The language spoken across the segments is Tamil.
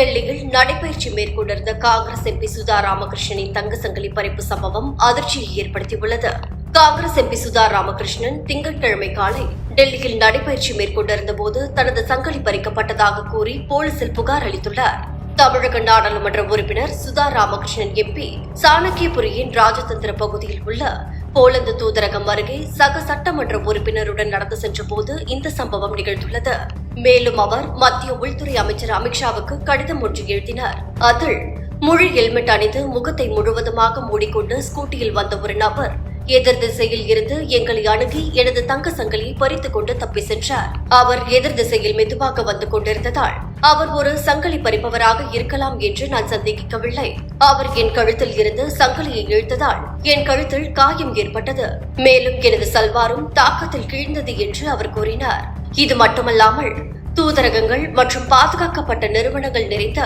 டெல்லியில் நடைபயிற்சி மேற்கொண்டிருந்த காங்கிரஸ் எம்பி சுதா ராமகிருஷ்ணனின் தங்க சங்கிலி பறிப்பு சம்பவம் அதிர்ச்சியை ஏற்படுத்தியுள்ளது. காங்கிரஸ் எம்பி சுதா ராமகிருஷ்ணன் திங்கட்கிழமை காலை டெல்லியில் நடைபயிற்சி மேற்கொண்டிருந்த போது தனது சங்கிலி பறிக்கப்பட்டதாக கூறி போலீசில் புகார் அளித்துள்ளார். தமிழக நாடாளுமன்ற உறுப்பினர் சுதா ராமகிருஷ்ணன் எம்பி சாணக்கியபுரியின் ராஜதந்திர பகுதியில் உள்ள போலந்து தூதரகம் அருகே சக சட்டமன்ற உறுப்பினருடன் நடந்து சென்றபோது இந்த சம்பவம் நிகழ்ந்துள்ளது. மேலும் அவர் மத்திய உள்துறை அமைச்சர் அமித்ஷாவுக்கு கடிதம் ஒன்று எழுதினார். அதில் முழு ஹெல்மெட் அணிந்து முகத்தை முழுவதுமாக மூடிக்கொண்டு ஸ்கூட்டியில் வந்த ஒரு நபர் எதிர் திசையில் இருந்து எங்களை அணுகி எனது தங்க சங்கிலியை பறித்துக் கொண்டு தப்பி சென்றார். அவர் எதிர் திசையில் மெதுவாக வந்து கொண்டிருந்ததால் அவர் ஒரு சங்கிலி பறிப்பவராக இருக்கலாம் என்று நான் சந்தேகிக்கவில்லை. அவர் என் கழுத்தில் இருந்து சங்கிலியை இழுத்ததால் என் கழுத்தில் காயம் ஏற்பட்டது. மேலும் எனது சல்வாரும் தாக்கத்தில் கிழிந்தது என்று அவர் கூறினார். இது மட்டுமல்லாமல் தூதரகங்கள் மற்றும் பாதுகாக்கப்பட்ட நிறுவனங்கள் நிறைந்த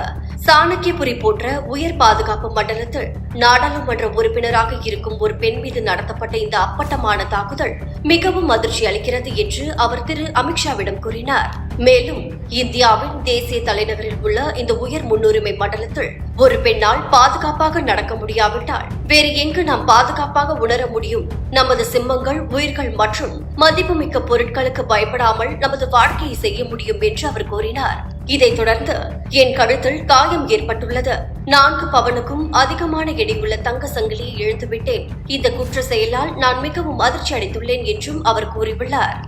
சாணக்கியபுரி போன்ற உயர் பாதுகாப்பு மண்டலத்தில் நாடாளுமன்ற உறுப்பினராக இருக்கும் ஒரு பெண் மீது நடத்தப்பட்ட இந்த அப்பட்டமான தாக்குதல் மிகவும் அதிர்ச்சி அளிக்கிறது என்று அவர் திரு அமித்ஷாவிடம் கூறினார். மேலும் இந்தியாவின் தேசிய தலைநகரில் உள்ள இந்த உயர் முன்னுரிமை மண்டலத்தில் ஒரு பெண்ணால் பாதுகாப்பாக நடக்க முடியாவிட்டால் வேறு எங்கு நாம் பாதுகாப்பாக உணர முடியும்? நமது சிம்மங்கள் உயிர்கள் மற்றும் மதிப்புமிக்க பொருட்களுக்கு பயப்படாமல் நமது வாழ்க்கையை செய்ய முடியும் என்று அவர் கூறினார். இதைத் தொடர்ந்து என் கழுத்தில் காயம் ஏற்பட்டுள்ளது. நான்கு பவனுக்கும் அதிகமான எடையுள்ள தங்க சங்கிலியை இழுத்துவிட்டேன். இந்த குற்ற செயலால் நான் மிகவும் அதிர்ச்சி அடைந்துள்ளேன் என்றும் அவர் கூறியுள்ளார்.